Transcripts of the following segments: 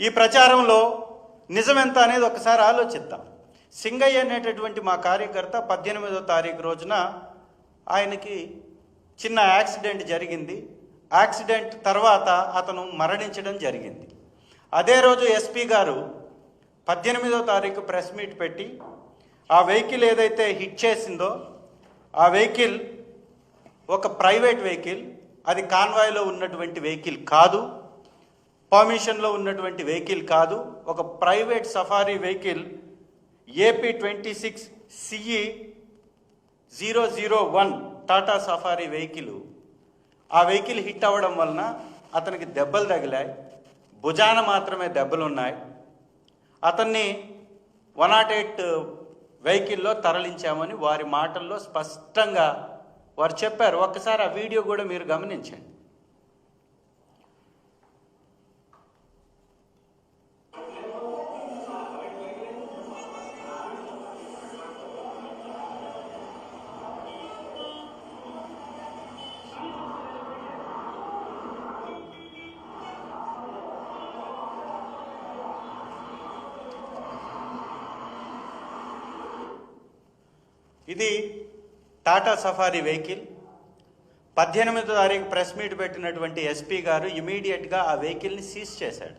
ఈ ప్రచారంలో నిజమెంత అనేది ఒకసారి ఆలోచిద్దాం. సింగయ్య అనేటటువంటి మా కార్యకర్త పద్దెనిమిదో తారీఖు రోజున ఆయనకి చిన్న యాక్సిడెంట్ జరిగింది. యాక్సిడెంట్ తర్వాత అతను మరణించడం జరిగింది. అదే రోజు ఎస్పీ గారు పద్దెనిమిదో తారీఖు ప్రెస్ మీట్ పెట్టి ఆ వెహికల్ ఏదైతే హిట్ చేసిందో ఆ వెహికల్ ఒక ప్రైవేట్ వెహికల్ అది కాన్వాయ్లో ఉన్నటువంటి వెహికల్ కాదు. పర్మిషన్లో ఉన్నటువంటి వెహికల్ కాదు ఒక private Safari vehicle AP twenty six CE zero zero one Tata Safari vehicle. ఆ వెహికల్ హిట్ అవ్వడం వలన అతనికి దెబ్బలు తగిలాయి భుజాన మాత్రమే దెబ్బలున్నాయి. అతన్ని వన్ నాట్ ఎయిట్ వెహికల్లో తరలించామని వారి మాటల్లో స్పష్టంగా వారు చెప్పారు. ఒక్కసారి ఆ వీడియో కూడా మీరు గమనించండి. ఇది టాటా సఫారీ వెహికల్. పద్దెనిమిదో తారీఖు ప్రెస్ మీట్ పెట్టినటువంటి ఎస్పీ గారు ఇమీడియట్గా ఆ వెహికల్ని సీజ్ చేశాడు.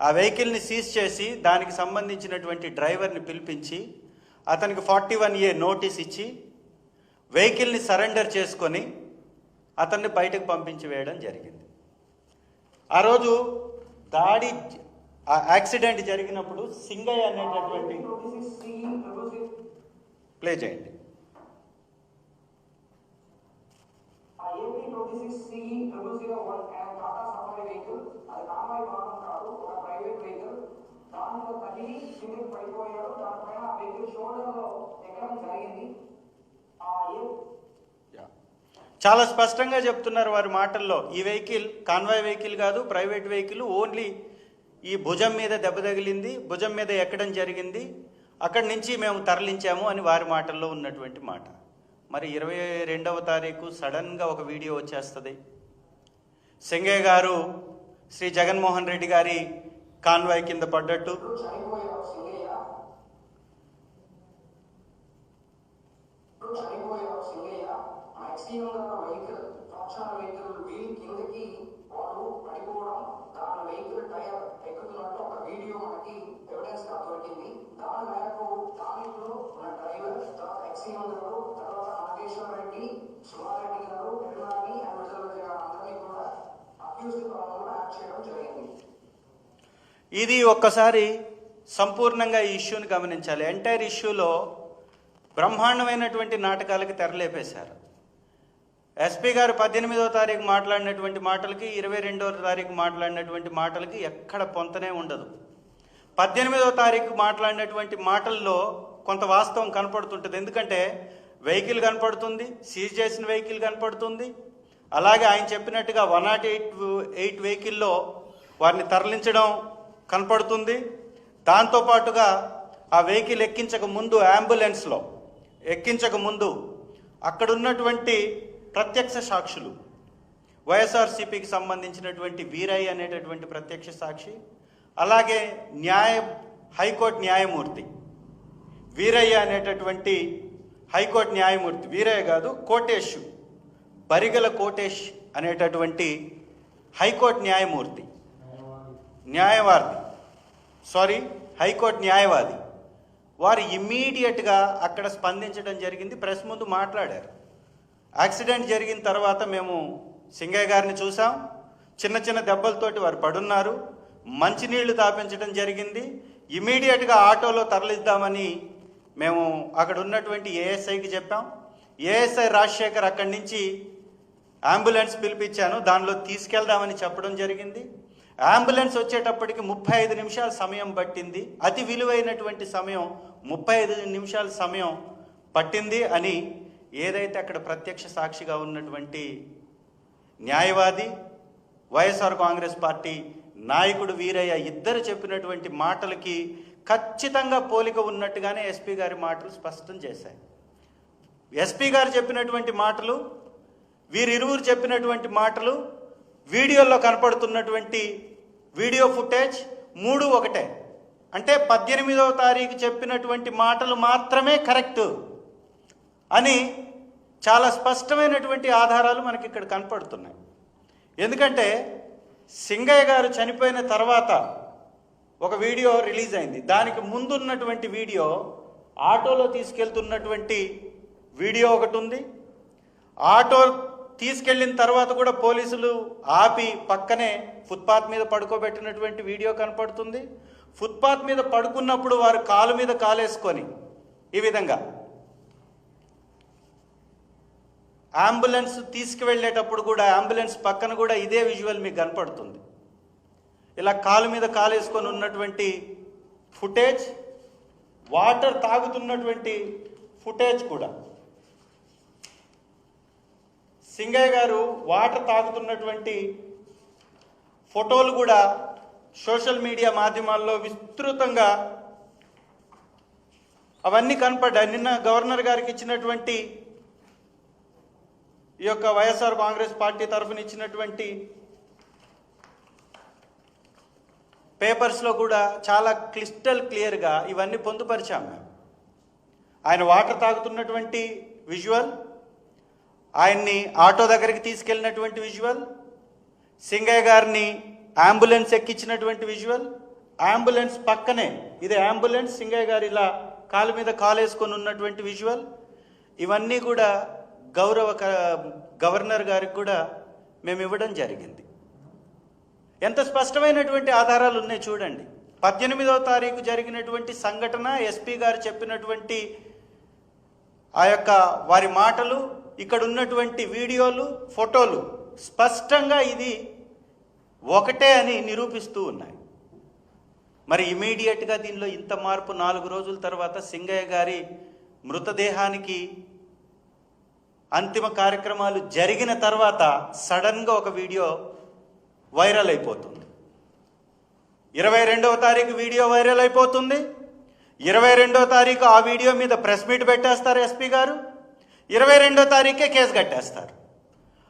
ఆ వెహికల్ని సీజ్ చేసి దానికి సంబంధించినటువంటి డ్రైవర్ని పిలిపించి అతనికి ఫార్టీ వన్ ఏ నోటీస్ ఇచ్చి వెహికల్ని సరెండర్ చేసుకొని అతన్ని బయటకు పంపించి వేయడం జరిగింది. ఆ రోజు దాడి ఆ యాక్సిడెంట్ జరిగినప్పుడు సింగయ్య అనేటటువంటి ప్లే చేయండి. కిందకి పడిపోయాడు. దానిపైన ఆ ఎక్కడం జరిగింది? ఆ. చాలా స్పష్టంగా చెప్తున్నారు వారి మాటల్లో. ఈ వెహికల్ కాన్వాయ్ వెహికల్ కాదు ప్రైవేట్ వెహికల్ ఓన్లీ ఈ భుజం మీద దెబ్బ తగిలింది భుజం మీద ఎక్కడం జరిగింది. అక్కడి నుంచి మేము తరలించాము అని వారి మాటల్లో ఉన్నటువంటి మాట. మరి ఇరవై రెండవ తారీఖు సడన్గా ఒక వీడియో వచ్చేస్తుంది. సింగయ్య గారు శ్రీ జగన్మోహన్ రెడ్డి గారి కాన్వాయ్ కింద పడ్డట్టు. చనిపోయారు చనిపోయాడు సింగయ్య ఇప్పుడు చనిపోయాడు సింగయ్య మాక్సిమం గల వెహికల్ ఫంక్షన్ వెహికల్ వీల్ కిందకి వాళ్ళు పడిపోవడం దాని వెహికల్ టైర్ ఎక్కుతున్నట్టు ఒక వీడియో మనకి ఎవిడెన్స్గా దొరికింది దాని మేరకు స్థానికులు మన డ్రైవర్ తర్వాత ఎక్సీఎం గారు తర్వాత నాగేశ్వర రెడ్డి సుమారెడ్డి గారు ఎర్నాని అండ్ విజయరాజు గారు అందరినీ కూడా అక్యూజ్ ప్రాబ్లం యాక్ట్ చేయడం జరిగింది ఇది ఒక్కసారి సంపూర్ణంగా ఈ ఇష్యూని గమనించాలి. ఎంటైర్ ఇష్యూలో బ్రహ్మాండమైనటువంటి నాటకాలకు తెరలేపేశారు. ఎస్పీ గారు పద్దెనిమిదో తారీఖు మాట్లాడినటువంటి మాటలకి ఇరవై రెండవ తారీఖు మాట్లాడినటువంటి మాటలకి ఎక్కడ పొంతనే ఉండదు. పద్దెనిమిదో తారీఖు మాట్లాడినటువంటి మాటల్లో కొంత వాస్తవం కనపడుతుంటుంది. ఎందుకంటే వెహికల్ కనపడుతుంది సీజ్ చేసిన వెహికల్ కనపడుతుంది. అలాగే ఆయన చెప్పినట్టుగా వన్ నాట్ ఎయిట్ ఎయిట్ వెహికల్లో వారిని తరలించడం కనపడుతుంది. దాంతోపాటుగా ఆ వెహికల్ ఎక్కించక ముందు అంబులెన్స్లో ఎక్కించక ముందు అక్కడ ఉన్నటువంటి ప్రత్యక్ష సాక్షులు. వైఎస్ఆర్సీపీకి సంబంధించినటువంటి వీరయ్య అనేటటువంటి ప్రత్యక్ష సాక్షి అలాగే న్యాయ హైకోర్టు న్యాయమూర్తి. వీరయ్య అనేటటువంటి హైకోర్టు న్యాయమూర్తి. వీరయ్య కాదు కోటేష్ బరిగల కోటేష్ అనేటటువంటి హైకోర్టు న్యాయమూర్తి. న్యాయవాది. సారీ హైకోర్టు న్యాయవాది. వారు ఇమ్మీడియట్గా అక్కడ స్పందించడం జరిగింది ప్రెస్ ముందు మాట్లాడారు. యాక్సిడెంట్ జరిగిన తర్వాత మేము సింగయ్య గారిని చూసాం. చిన్న చిన్న దెబ్బలతోటి వారు పడున్నారు. మంచినీళ్ళు తాపించడం జరిగింది. ఇమీడియట్గా ఆటోలో తరలిద్దామని మేము అక్కడ ఉన్నటువంటి ఏఎస్ఐకి చెప్పాం. ఏఎస్ఐ రాజశేఖర్ అక్కడి నుంచి అంబులెన్స్ పిలిపించాను. దానిలో తీసుకెళ్దామని చెప్పడం జరిగింది. అంబులెన్స్ వచ్చేటప్పటికి ముప్పై ఐదు నిమిషాల సమయం పట్టింది. అతి విలువైనటువంటి సమయం ముప్పై ఐదు నిమిషాల సమయం పట్టింది అని ఏదైతే అక్కడ ప్రత్యక్ష సాక్షిగా ఉన్నటువంటి న్యాయవాది వైఎస్ఆర్ కాంగ్రెస్ పార్టీ నాయకుడు వీరయ్య ఇద్దరు చెప్పినటువంటి మాటలకి ఖచ్చితంగా పోలిక ఉన్నట్టుగానే ఎస్పీ గారి మాటలు స్పష్టం చేశాయి. ఎస్పీ గారు చెప్పినటువంటి మాటలు వీరిరువురు చెప్పినటువంటి మాటలు వీడియోలో కనపడుతున్నటువంటి వీడియో ఫుటేజ్ మూడు ఒకటే. అంటే పద్దెనిమిదవ తారీఖు చెప్పినటువంటి మాటలు మాత్రమే కరెక్ట్. అని చాలా స్పష్టమైనటువంటి ఆధారాలు మనకి ఇక్కడ కనపడుతున్నాయి. ఎందుకంటే సింగయ్య గారు చనిపోయిన తర్వాత ఒక వీడియో రిలీజ్ అయింది. దానికి ముందున్నటువంటి వీడియో ఆటోలో తీసుకెళ్తున్నటువంటి వీడియో ఒకటి ఉంది. ఆటో తీసుకెళ్ళిన తర్వాత కూడా పోలీసులు ఆపి పక్కనే ఫుట్పాత్ మీద పడుకోబెట్టినటువంటి వీడియో కనపడుతుంది. ఫుట్పాత్ మీద పడుకున్నప్పుడు వారు కాలు మీద కాలేసుకొని ఈ విధంగా అంబులెన్స్ తీసుకువెళ్ళేటప్పుడు కూడా అంబులెన్స్ పక్కన కూడా ఇదే విజువల్ మీకు కనపడుతుంది. ఇలా కాలు మీద కాలేసుకొని ఉన్నటువంటి ఫుటేజ్ వాటర్ తాగుతున్నటువంటి ఫుటేజ్ కూడా. సింగయ్య గారు వాటర్ తాగుతున్నటువంటి ఫోటోలు కూడా సోషల్ మీడియా మాధ్యమాల్లో విస్తృతంగా అవన్నీ కనపడ్డాయి. నిన్న గవర్నర్ గారికి ఇచ్చినటువంటి ఈ యొక్క వైఎస్ఆర్ కాంగ్రెస్ పార్టీ తరఫున ఇచ్చినటువంటి పేపర్స్లో కూడా చాలా క్లిస్టల్ క్లియర్గా ఇవన్నీ పొందుపరిచాము మేము. ఆయన వాటర్ తాగుతున్నటువంటి విజువల్ ఆయన్ని ఆటో దగ్గరికి తీసుకెళ్ళినటువంటి విజువల్ సింగయ్య గారిని అంబులెన్స్ ఎక్కించినటువంటి విజువల్ అంబులెన్స్ పక్కనే ఇది అంబులెన్స్ సింగయ్య గారు ఇలా కాలు మీద కాలేసుకొని ఉన్నటువంటి విజువల్ ఇవన్నీ కూడా గౌరవ గవర్నర్ గారికి కూడా మేము ఇవ్వడం జరిగింది. ఎంత స్పష్టమైనటువంటి ఆధారాలు ఉన్నాయి చూడండి. పద్దెనిమిదవ తారీఖు జరిగినటువంటి సంఘటన ఎస్పీ గారు చెప్పినటువంటి ఆ యొక్క వారి మాటలు ఇక్కడ ఉన్నటువంటి వీడియోలు ఫోటోలు స్పష్టంగా ఇది ఒకటే అని నిరూపిస్తూ ఉన్నాయి. మరి ఇమీడియట్గా దీనిలో ఇంత మార్పు నాలుగు రోజుల తర్వాత సింగయ్య గారి మృతదేహానికి అంతిమ కార్యక్రమాలు జరిగిన తర్వాత సడన్గా ఒక వీడియో వైరల్ అయిపోతుంది. ఇరవై రెండవ తారీఖు వీడియో వైరల్ అయిపోతుంది. ఇరవై రెండవ తారీఖు ఆ వీడియో మీద ప్రెస్ మీట్ పెట్టేస్తారు ఎస్పీ గారు. ఇరవై రెండో తారీఖే కేసు కట్టేస్తారు.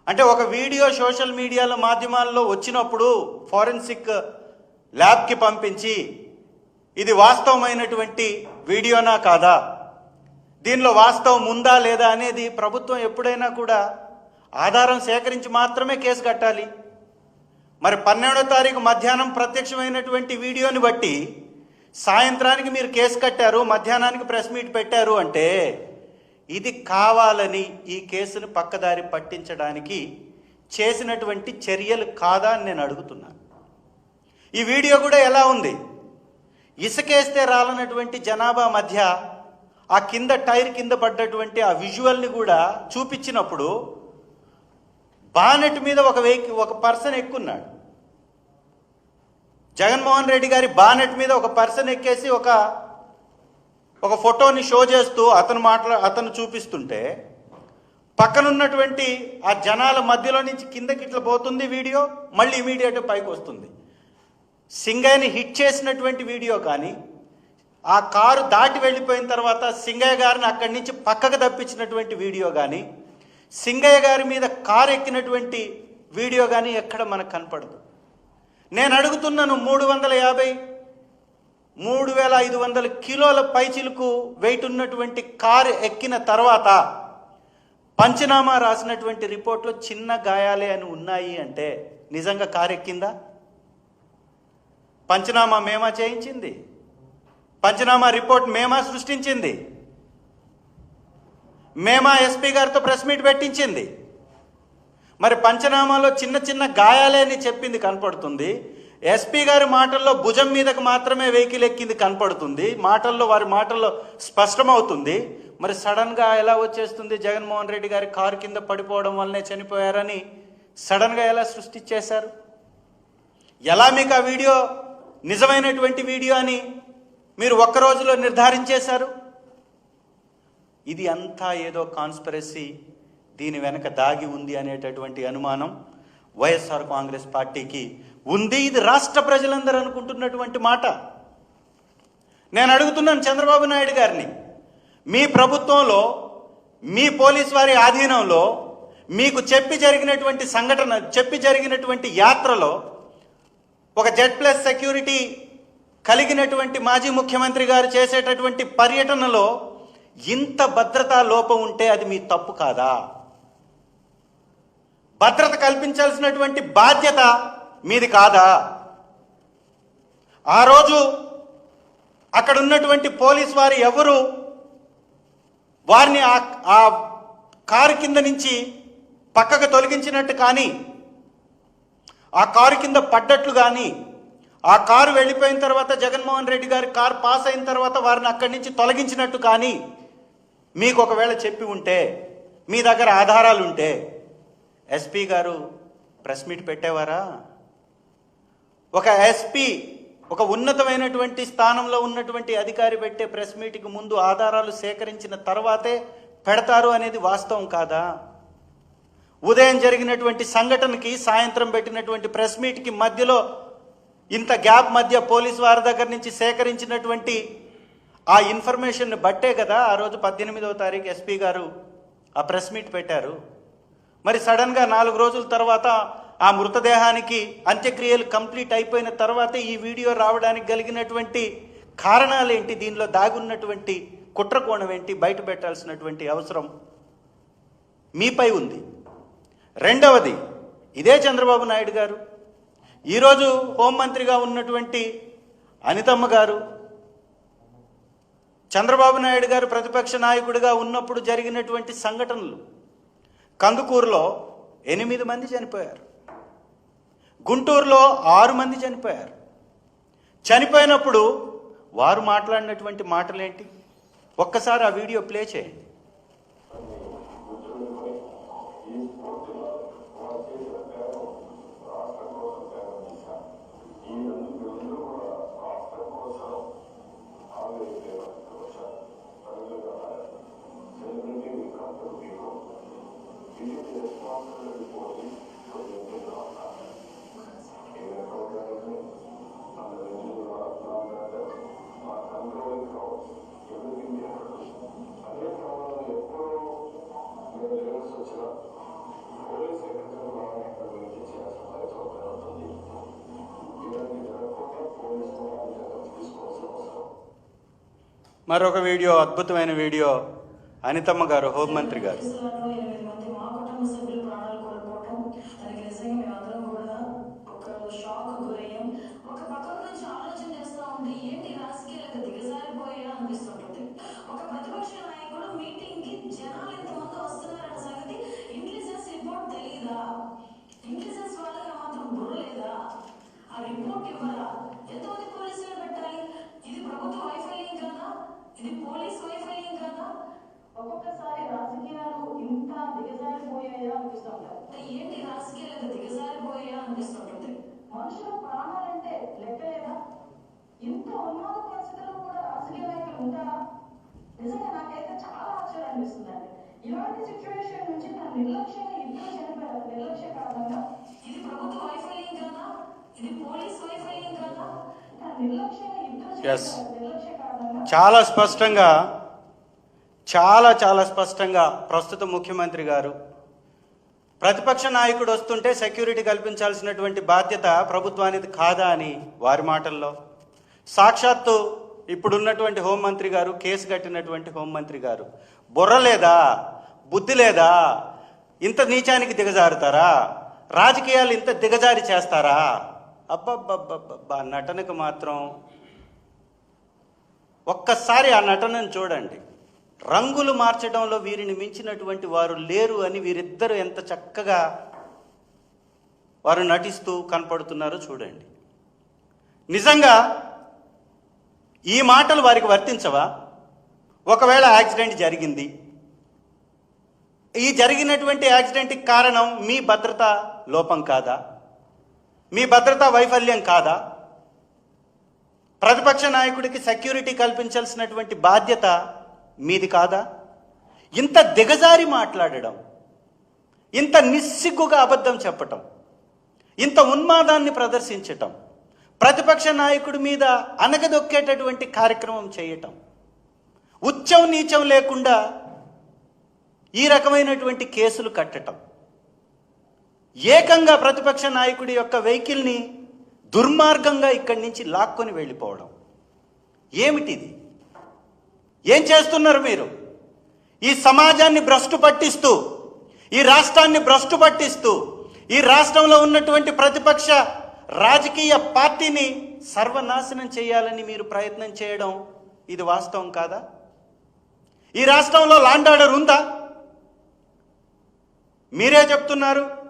అంటే ఒక వీడియో సోషల్ మీడియాలో మాధ్యమాల్లో వచ్చినప్పుడు ఫారెన్సిక్ ల్యాబ్కి పంపించి ఇది వాస్తవమైనటువంటి వీడియోనా కాదా? దీనిలో వాస్తవం ఉందా లేదా అనేది ప్రభుత్వం ఎప్పుడైనా కూడా ఆధారం సేకరించి మాత్రమే కేసు కట్టాలి. మరి పన్నెండో తారీఖు మధ్యాహ్నం ప్రత్యక్షమైనటువంటి వీడియోని బట్టి సాయంత్రానికి మీరు కేసు కట్టారు మధ్యాహ్నానికి ప్రెస్ మీట్ పెట్టారు అంటే ఇది కావాలని ఈ కేసును పక్కదారి పట్టించడానికి చేసినటువంటి చర్యలు కాదా అని నేను అడుగుతున్నాను. ఈ వీడియో కూడా ఎలా ఉంది? ఇసుకేస్తే రాలనటువంటి జనాభా మధ్య ఆ కింద టైర్ కింద పడ్డటువంటి ఆ విజువల్ని కూడా చూపించినప్పుడు బానెట్ మీద ఒక వెహికి ఒక పర్సన్ ఎక్కున్నాడు. జగన్మోహన్ రెడ్డి గారి బానెట్ మీద ఒక పర్సన్ ఎక్కేసి ఒక ఒక ఫోటోని షో చేస్తూ అతను మాట్లా అతను చూపిస్తుంటే పక్కనున్నటువంటి ఆ జనాల మధ్యలో నుంచి కిందకి ఇట్లా పోతుంది వీడియో మళ్ళీ ఇమీడియట్ పైకి వస్తుంది. సింగయ్యని హిట్ చేసినటువంటి వీడియో కానీ ఆ కారు దాటి వెళ్ళిపోయిన తర్వాత సింగయ్య గారిని అక్కడి నుంచి పక్కకు తప్పించినటువంటి వీడియో కానీ సింగయ్య గారి మీద కారు ఎక్కినటువంటి వీడియో కానీ ఎక్కడ మనకు కనపడదు. నేను అడుగుతున్నాను మూడు వందల యాభై మూడు వేల ఐదు వందల కిలోల పైచిలకు వెయిట్ ఉన్నటువంటి కారు ఎక్కిన తర్వాత పంచనామా రాసినటువంటి రిపోర్ట్లో చిన్న గాయాలే అని ఉన్నాయి అంటే నిజంగా కారు ఎక్కిందా? పంచనామా మేమా చేయించింది? పంచనామా రిపోర్ట్ మేమా సృష్టించింది? మేమా ఎస్పీ గారితో ప్రెస్ మీట్ పెట్టించింది? మరి పంచనామాలో చిన్న చిన్న గాయాలే అని చెప్పింది కనపడుతుంది. ఎస్పీ గారి మాటల్లో భుజం మీదకు మాత్రమే వెహికల్ ఎక్కింది కనపడుతుంది. మాటల్లో వారి మాటల్లో స్పష్టమవుతుంది. మరి సడన్గా ఎలా వచ్చేస్తుంది జగన్మోహన్ రెడ్డి గారి కారు కింద పడిపోవడం వల్లనే చనిపోయారని సడన్గా ఎలా సృష్టించేశారు? ఎలా మీకు ఆ వీడియో నిజమైనటువంటి వీడియో అని మీరు ఒక్క రోజులో నిర్ధారించేశారు? ఇది అంతా ఏదో కాన్స్పరసీ దీని వెనక దాగి ఉంది అనేటటువంటి అనుమానం వైఎస్ఆర్ కాంగ్రెస్ పార్టీకి ఉంది. ఇది రాష్ట్ర ప్రజలందరూ అనుకుంటున్నటువంటి మాట. నేను అడుగుతున్నాను చంద్రబాబు నాయుడు గారిని. మీ ప్రభుత్వంలో మీ పోలీస్ వారి ఆధీనంలో మీకు చెప్పి జరిగినటువంటి సంఘటన చెప్పి జరిగినటువంటి యాత్రలో ఒక జెడ్ ప్లస్ సెక్యూరిటీ కలిగినటువంటి మాజీ ముఖ్యమంత్రి గారు చేసేటటువంటి పర్యటనలో ఇంత భద్రతా లోపం ఉంటే అది మీ తప్పు కాదా? భద్రత కల్పించాల్సినటువంటి బాధ్యత మీది కాదా? ఆ రోజు అక్కడ ఉన్నటువంటి పోలీస్ వారు ఎవరు? వారిని ఆ ఆ కారు కింద నుంచి పక్కకు తొలగించినట్టు కానీ ఆ కారు కింద పడ్డట్లు కానీ ఆ కారు వెళ్ళిపోయిన తర్వాత జగన్మోహన్ రెడ్డి గారి కారు పాస్ అయిన తర్వాత వారిని అక్కడి నుంచి తొలగించినట్టు కానీ మీకు ఒకవేళ చెప్పి ఉంటే మీ దగ్గర ఆధారాలు ఉంటే ఎస్పీ గారు ప్రెస్ మీట్ పెట్టేవారా? ఒక ఎస్పీ ఒక ఉన్నతమైనటువంటి స్థానంలో ఉన్నటువంటి అధికారి పెట్టే ప్రెస్ మీట్కి ముందు ఆధారాలు సేకరించిన తర్వాతే పెడతారు అనేది వాస్తవం కాదా? ఉదయం జరిగినటువంటి సంఘటనకి సాయంత్రం పెట్టినటువంటి ప్రెస్ మీట్కి మధ్యలో ఇంత గ్యాప్ మధ్య పోలీస్ వారి దగ్గర నుంచి సేకరించినటువంటి ఆ ఇన్ఫర్మేషన్ బట్టే కదా ఆ రోజు పద్దెనిమిదవ తారీఖు ఎస్పీ గారు ఆ ప్రెస్ మీట్ పెట్టారు. మరి సడన్గా నాలుగు రోజుల తర్వాత ఆ మృతదేహానికి అంత్యక్రియలు కంప్లీట్ అయిపోయిన తర్వాతే ఈ వీడియో రావడానికి కలిగినటువంటి కారణాలు ఏంటి? దీనిలో దాగున్నటువంటి కుట్రకోణం ఏంటి? బయట పెట్టాల్సినటువంటి అవసరం మీపై ఉంది. రెండవది ఇదే చంద్రబాబు నాయుడు గారు ఈరోజు హోంమంత్రిగా ఉన్నటువంటి అనితమ్మ గారు చంద్రబాబు నాయుడు గారు ప్రతిపక్ష నాయకుడిగా ఉన్నప్పుడు జరిగినటువంటి సంఘటనలు. కందుకూరులో ఎనిమిది మంది చనిపోయారు. గుంటూరులో ఆరు మంది చనిపోయారు. చనిపోయినప్పుడు వారు మాట్లాడినటువంటి మాటలేంటి? ఒక్కసారి ఆ వీడియో ప్లే చేయండి. మరొక వీడియో అద్భుతమైన వీడియో. అనితమ్మ గారు హోంమంత్రి గారు. కేసులలో ఎనిమిది మంది మా కుటుంబ సభ్యులు ప్రాణాలు కోల్పోవటం దానికి నిజంగా ఒక ఒక నుంచి ఆలోచన చేస్తా ఉంటే ఏంటి రాజకీయాలకు దిగజారిపోయా అనిపిస్తుంటుంది ఒక ప్రతిపక్ష నాయకుడు మీటింగ్కి జనాలు ఎంతమంది వస్తున్నారన్న సంగతి ఇంటెలిజెన్స్ రిపోర్ట్ తెలియదా ఇంటెలిజెన్స్ వాళ్ళకి ఆ మాత్రం బుర్ర లేదా ఆ రిపోర్ట్ ఇవ్వరా ఎంతమంది పోలీసులు పెట్టాలి? ఇది ప్రభుత్వ వైఫల్యం కదా? ఇది పోలీస్ వైఫల్యం కదా? ఒక్కొక్కసారి రాజకీయాలు ఇంత దిగజారిపోయాయా అనిపిస్తుంటారు ఏంటి రాజకీయాలకు దిగజారిపోయాయా అనిపిస్తుంటుంది మనుషుల ప్రాణాలంటే లెక్కలేదా? ఇంత ఉన్మాద పరిస్థితుల్లో కూడా రాజకీయ నాయకులు ఉంటారా? నిజంగా నాకైతే చాలా ఆశ్చర్యం అనిపిస్తుందండి. ఇలాంటి సిచ్యువేషన్ నుంచి తన నిర్లక్ష్యంగా ఇద్దరు చనిపోయారు. నిర్లక్ష్య కారణంగా ఇది ప్రభుత్వ వైఫల్యం కదా? కారణంగా చాలా స్పష్టంగా చాలా చాలా స్పష్టంగా ప్రస్తుత ముఖ్యమంత్రి గారు ప్రతిపక్ష నాయకుడు వస్తుంటే సెక్యూరిటీ కల్పించాల్సినటువంటి బాధ్యత ప్రభుత్వానికి కాదా అని వారి మాటల్లో. సాక్షాత్తు ఇప్పుడున్నటువంటి హోంమంత్రి గారు కేసు కట్టినటువంటి హోంమంత్రి గారు బుర్ర లేదా? బుద్ధి లేదా? ఇంత నీచానికి దిగజారుతారా? రాజకీయాలు ఇంత దిగజారి చేస్తారా? అబ్బబ్బబ్బబ్బా నటనకు మాత్రం ఒక్కసారి ఆ నటనను చూడండి. రంగులు మార్చడంలో వీరిని మించినటువంటి వారు లేరు అని వీరిద్దరూ ఎంత చక్కగా వారు నటిస్తూ కనపడుతున్నారో చూడండి. నిజంగా ఈ మాటలు వారికి వర్తించవా? ఒకవేళ యాక్సిడెంట్ జరిగింది. ఈ జరిగినటువంటి యాక్సిడెంట్కి కారణం మీ భద్రత లోపం కాదా? మీ భద్రతా వైఫల్యం కాదా? ప్రతిపక్ష నాయకుడికి సెక్యూరిటీ కల్పించాల్సినటువంటి బాధ్యత మీది కాదా? ఇంత దిగజారి మాట్లాడడం ఇంత నిస్సిగ్గుగా అబద్ధం చెప్పటం ఇంత ఉన్మాదాన్ని ప్రదర్శించటం ప్రతిపక్ష నాయకుడి మీద అనగదొక్కేటటువంటి కార్యక్రమం చేయటం ఉచ్చం నీచం లేకుండా ఈ రకమైనటువంటి కేసులు కట్టటం ఏకంగా ప్రతిపక్ష నాయకుడి యొక్క వెహికల్ని దుర్మార్గంగా ఇక్కడి నుంచి లాక్కొని వెళ్ళిపోవడం. ఏమిటిది? ఏం చేస్తున్నారు మీరు? ఈ సమాజాన్ని భ్రష్టు పట్టిస్తూ ఈ రాష్ట్రాన్ని భ్రష్టు పట్టిస్తూ ఈ రాష్ట్రంలో ఉన్నటువంటి ప్రతిపక్ష రాజకీయ పార్టీని సర్వనాశనం చేయాలని మీరు ప్రయత్నం చేయడం ఇది వాస్తవం కాదా? ఈ రాష్ట్రంలో లాండ్ ఆర్డర్ ఉందా? మీరే చెప్తున్నారు.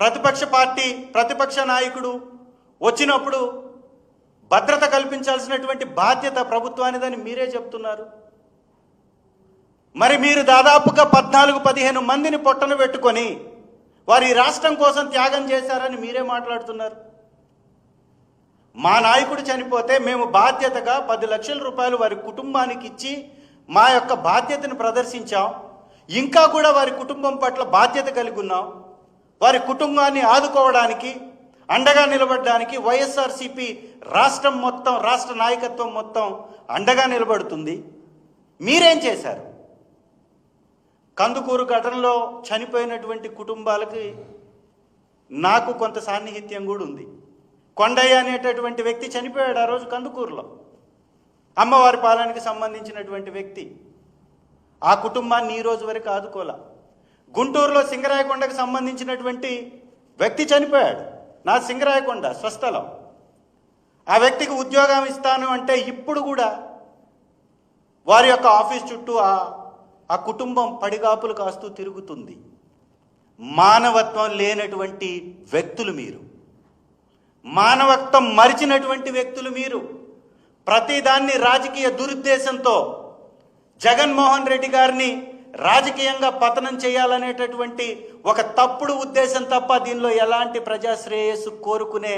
ప్రతిపక్ష పార్టీ ప్రతిపక్ష నాయకుడు వచ్చినప్పుడు భద్రత కల్పించాల్సినటువంటి బాధ్యత ప్రభుత్వానిదని మీరే చెప్తున్నారు. మరి మీరు దాదాపుగా పద్నాలుగు పదిహేను మందిని పొట్టన పెట్టుకొని వారి రాష్ట్రం కోసం త్యాగం చేశారని మీరే మాట్లాడుతున్నారు. మా నాయకుడు చనిపోతే మేము బాధ్యతగా పది లక్షల రూపాయలు వారి కుటుంబానికి ఇచ్చి మా యొక్క బాధ్యతను ప్రదర్శించాం. ఇంకా కూడా వారి కుటుంబం పట్ల బాధ్యత కలిగి ఉన్నాం. వారి కుటుంబాన్ని ఆదుకోవడానికి అండగా నిలబడడానికి వైఎస్ఆర్సిపి రాష్ట్రం మొత్తం రాష్ట్ర నాయకత్వం మొత్తం అండగా నిలబడుతుంది. మీరేం చేశారు? కందుకూరు ఘటనలో చనిపోయినటువంటి కుటుంబాలకి నాకు కొంత సాన్నిహిత్యం కూడా ఉంది. కొండయ్య అనేటటువంటి వ్యక్తి చనిపోయాడు ఆ రోజు కందుకూరులో. అమ్మవారి పాలనకి సంబంధించినటువంటి వ్యక్తి. ఆ కుటుంబాన్ని ఈ రోజు వరకు ఆదుకోలే. గుంటూరులో సింగరాయకొండకు సంబంధించినటువంటి వ్యక్తి చనిపోయాడు. నా సింగరాయకొండ స్వస్థలం. ఆ వ్యక్తికి ఉద్యోగం ఇస్తాను అంటే ఇప్పుడు కూడా వారి యొక్క ఆఫీస్ చుట్టూ ఆ ఆ కుటుంబం పడిగాపులు కాస్తూ తిరుగుతుంది. మానవత్వం లేనటువంటి వ్యక్తులు మీరు. మానవత్వం మరిచినటువంటి వ్యక్తులు మీరు. ప్రతిదాన్ని రాజకీయ దురుద్దేశంతో జగన్మోహన్ రెడ్డి గారిని రాజకీయంగా పతనం చేయాలనేటటువంటి ఒక తప్పుడు ఉద్దేశం తప్ప దీనిలో ఎలాంటి ప్రజాశ్రేయస్సు కోరుకునే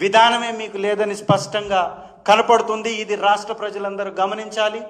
విధానమే మీకు లేదని స్పష్టంగా కనపడుతుంది. ఇది రాష్ట్ర ప్రజలందరూ గమనించాలి.